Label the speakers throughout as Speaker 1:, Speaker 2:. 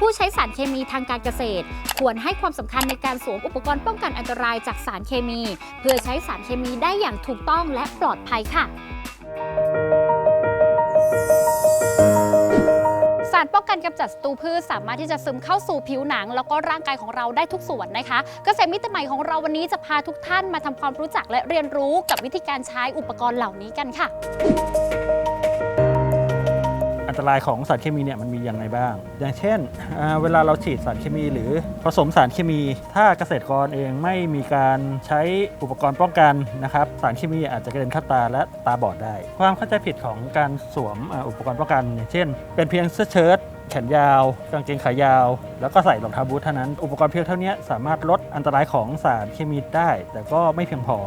Speaker 1: ผู้ใช้สารเคมีทางการเกษตร ควรให้ความสำคัญในการสวมอุปกรณ์ป้องกันอันตรายจากสารเคมี เพื่อใช้สารเคมีได้อย่างถูกต้องและปลอดภัยค่ะสารป้องกันกำจัดศัตรูพืชสามารถที่จะซึมเข้าสู่ผิวหนัง แล้วก็ร่างกายของเราได้ทุกส่วนนะคะ เกษตรมิตรใหม่ของเราวันนี้จะพาทุกท่านมาทำความรู้จักและเรียนรู้กับวิธีการใช้อุปกรณ์เหล่านี้กันค่ะ
Speaker 2: ตรายของสารเคมีเนี่ยมันมีอย่างไรบ้าง อย่างเช่น เวลาเราฉีดสารเคมี หรือผสมสารเคมี ถ้าเกษตรกรเองไม่มีการใช้อุปกรณ์ป้องกันนะครับสารเคมีอาจจะกระเด็นเข้าตาและตาบอดได้ ความเข้าใจผิดของการสวมอ,อุปกรณ์ป้องกันเช่น เป็นเพียงเสื้อเชิ้ตแขนยาวกางเกงขายาว แล้วก็ใส่รองเท้าบูทเท่านั้น อุปกรณ์เพียงเท่านี้สามารถลดอันตรายของสารเคมีได้ แต่ก็ไม่เพียงพอ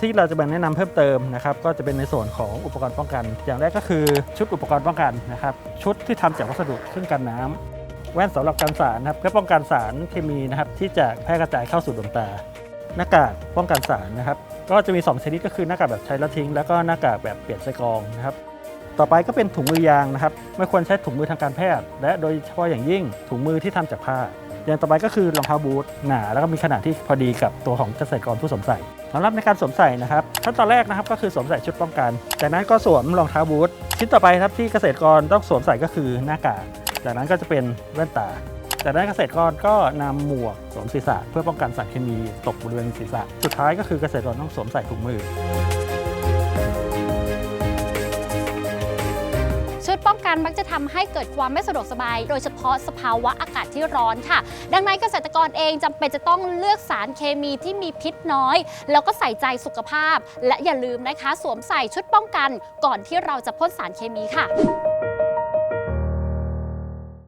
Speaker 2: ที่เราจะมาแนะนำเพิ่มเติมนะครับก็จะเป็นในส่วนของอุปกรณ์ป้องกัน อย่างแรกก็คือชุดอุปกรณ์ป้องกันนะครับชุดที่ทำจากวัสดุเครื่องกันน้ำแว่นสำหรับกันสารนะครับเพื่อป้องกันสารเคมีนะครับที่จะแพร่กระจายเข้าสู่ดวงตา หน้ากากป้องกันสารนะครับก็จะมี 2 ชนิดก็คือหน้ากากแบบใช้แล้วทิ้ง แล้วก็หน้ากากแบบเปลี่ยนใส่กรองนะครับต่อไปก็เป็นถุงมือยางนะครับ ไม่ควรใช้ถุงมือทางการแพทย์ และโดยเฉพาะอย่างยิ่งถุงมือที่ทำจากผ้า อย่างต่อไปก็คือรองเท้าบูทหนาแล้วก็มีขนาดที่พอดีกับตัวของเกษตรกรผู้สวมใส่สำหรับในการสวมใส่นะครับขั้นตอนแรกนะครับก็คือสวมใส่ชุดป้องกัน จากนั้นก็สวมรองเท้าบูทชิ้นต่อไปครับที่เกษตรกรต้องสวมใส่ก็คือหน้ากากจากนั้นก็จะเป็นแว่นตาจากนั้นเกษตรกรก็นำหมวกสวมศีรษะ เพื่อป้องกันสารเคมีตกบริเวณศีรษะ สุดท้ายก็คือเกษตรกรต้องสวมใส่ถุงมือ
Speaker 1: ชุดป้องกันมักจะทำให้เกิดความไม่สะดวกสบาย โดยเฉพาะสภาวะอากาศที่ร้อนค่ะ ดังนั้นเกษตรกรเองจำเป็นจะต้องเลือกสารเคมีที่มีพิษน้อย แล้วก็ใส่ใจสุขภาพ และอย่าลืมนะคะ สวมใส่ชุดป้องกันก่อนที่เราจะพ่นสารเคมีค่ะ